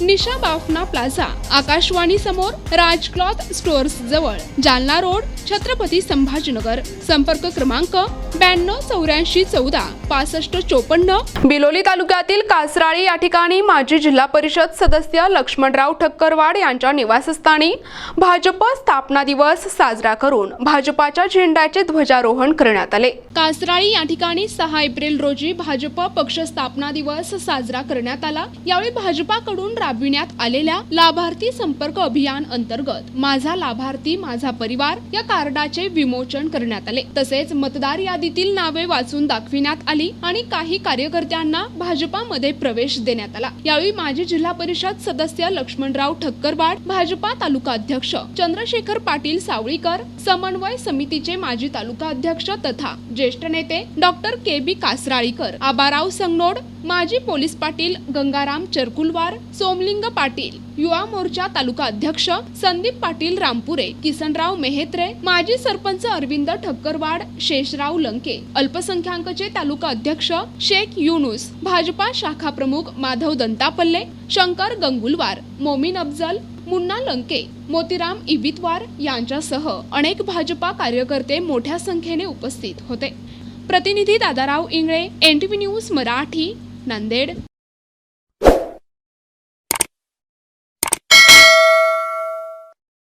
निशा Bafna plaza Akashvani समोर Raj cloth stores जवळ Jalna road Chhatrapati Sambhajinagar. संपर्क क्रमांक ब्याण्णव चौऱ्याऐंशी चौदा पासष्ट चोपन्न. बिलोली तालुक्यातील कासराळी या ठिकाणी माजी जिल्हा परिषद सदस्य लक्ष्मणराव ठक्करवाड यांच्या निवासस्थानी भाजप स्थापना दिवस साजरा करून भाजपाच्या झेंड्याचे ध्वजारोहण करण्यात आले. कासराळी या ठिकाणी सहा एप्रिल रोजी भाजप पक्ष स्थापना दिवस साजरा करण्यात आला. यावेळी भाजपाकडून राबविण्यात आलेल्या लाभार्थी संपर्क अभियान अंतर्गत माझा लाभार्थी माझा परिवार या कार्डाचे विमोचन करण्यात आले. तसेच मतदार यादीतील नावे वाचून दाखविण्यात आली आणि काही कार्यकर्त्यांना भाजपामध्ये प्रवेश देण्यात आला. यावेळी माजी जिल्हा परिषद सदस्य लक्ष्मणराव ठक्करवाड भाजपा तालुका अध्यक्ष चंद्रशेखर पाटील सावळीकर समन्वय समितीचे माजी तालुका अध्यक्ष तथा ज्येष्ठ नेते डॉक्टर के बी कासराळीकर आबाराव संगनोड माजी पोलीस पाटील गंगाराम चरकुलवार सोमलिंग पाटील युवा मोर्चा तालुका अध्यक्ष संदीप पाटील रामपुरे किसनराव मेहेत्रे माजी सरपंच अरविंद ठक्करवाड शेषराव लंके अल्पसंख्याकचे तालुका अध्यक्ष शेख युनुस भाजपा शाखा प्रमुख माधव दंतापल्ले शंकर गंगुलवार मोमीन अफजल मुन्ना लंके मोतीराम इबितवार यांच्यासह अनेक भाजपा कार्यकर्ते मोठ्या संख्येने उपस्थित होते. प्रतिनिधी Dadarao Ingle N T V news Marathi Nanded.